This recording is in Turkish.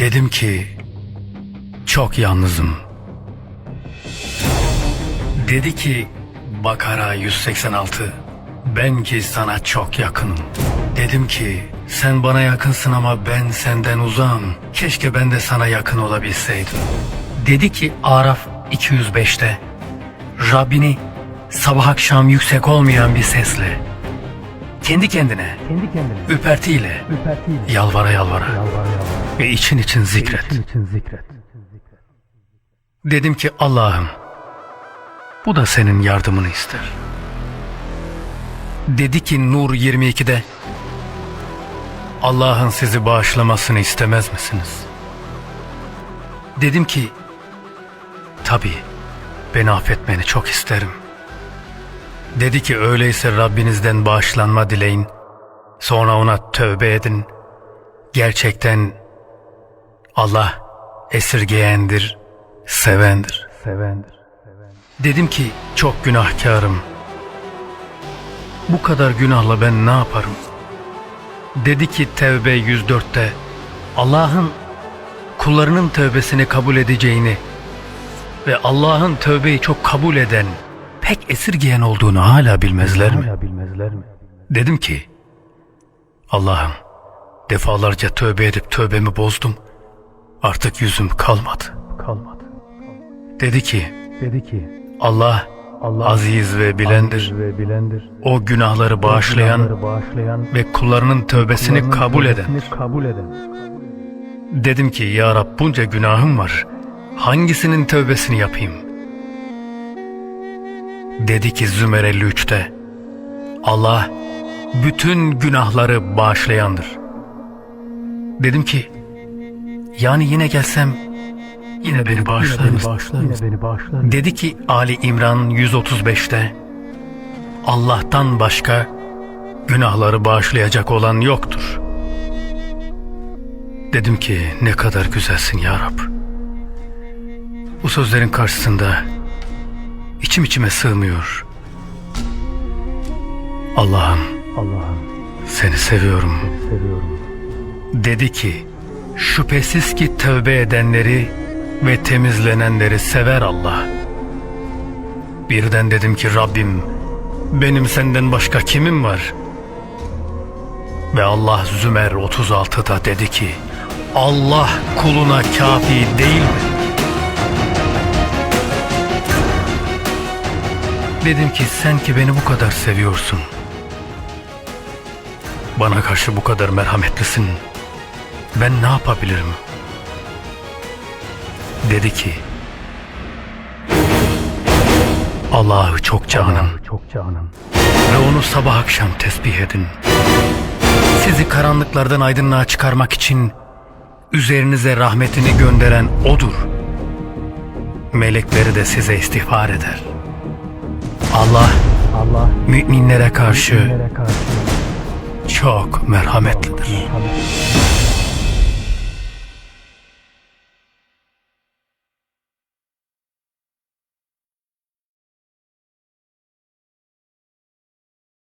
Dedim ki çok yalnızım. Dedi ki Bakara 186 ben ki sana çok yakınım. Dedim ki sen bana yakınsın ama ben senden uzağım. Keşke ben de sana yakın olabilseydim. Dedi ki Araf 205'te Rabbini sabah akşam yüksek olmayan bir sesle kendi kendine Kendi kendine. ürpertiyle Ürpertiyle. yalvara yalvara Yalvar yalvar. Ve için için zikret. İçin için zikret. Dedim ki Allah'ım bu da senin yardımını ister. Dedi ki Nur 22'de Allah'ın sizi bağışlamasını istemez misiniz? Dedim ki tabii beni affetmeni çok isterim. Dedi ki öyleyse Rabbinizden bağışlanma dileyin. Sonra ona tövbe edin. Gerçekten Allah esirgeyendir, sevendir. Sevendir. Dedim ki çok günahkarım. Bu kadar günahla ben ne yaparım? Dedi ki Tevbe 104'te Allah'ın kullarının tövbesini kabul edeceğini ve Allah'ın tövbeyi çok kabul eden, pek esirgeyen olduğunu hala bilmezler mi? Hala bilmezler mi? Dedim ki Allah'ım defalarca tövbe edip tövbemi bozdum. Artık yüzüm kalmadı. Kalmadı. Dedi ki Dedi ki Allah Allah aziz ve bilendir. ve bilendir. O günahları bağışlayan Günahları bağışlayan ve kullarının tövbesini kullarının kabul eden. tövbesini kabul eden. Dedim ki ya Rab bunca günahım var. Hangisinin tövbesini yapayım? Dedi ki Zümer 53'te Allah bütün günahları bağışlayandır. Dedim ki yani yine gelsem yine beni bağışlar Yine beni mısın? bağışlar Yine beni bağışlar. Dedi ki Ali İmran 135'te Allah'tan başka günahları bağışlayacak olan yoktur. Dedim ki ne kadar güzelsin ya Rab. Bu sözlerin karşısında içim içime sığmıyor. Allah'ım Allah'ım seni seviyorum. seviyorum. Dedi ki şüphesiz ki tövbe edenleri ve temizlenenleri sever Allah. Birden dedim ki Rabbim benim senden başka kimim var? Ve Allah Zümer 36'da dedi ki Allah kuluna kafi değil mi? Dedim ki sen ki beni bu kadar seviyorsun. Bana karşı bu kadar merhametlisin. Ben ne yapabilirim? Dedi ki Allah'ı çokça anın Çokça anın. ve onu sabah akşam tesbih edin. Sizi karanlıklardan aydınlığa çıkarmak için üzerinize rahmetini gönderen O'dur. Melekleri de size istiğfar eder. Allah Allah müminlere karşı Nereye karşı çok merhametlidir. merhamet.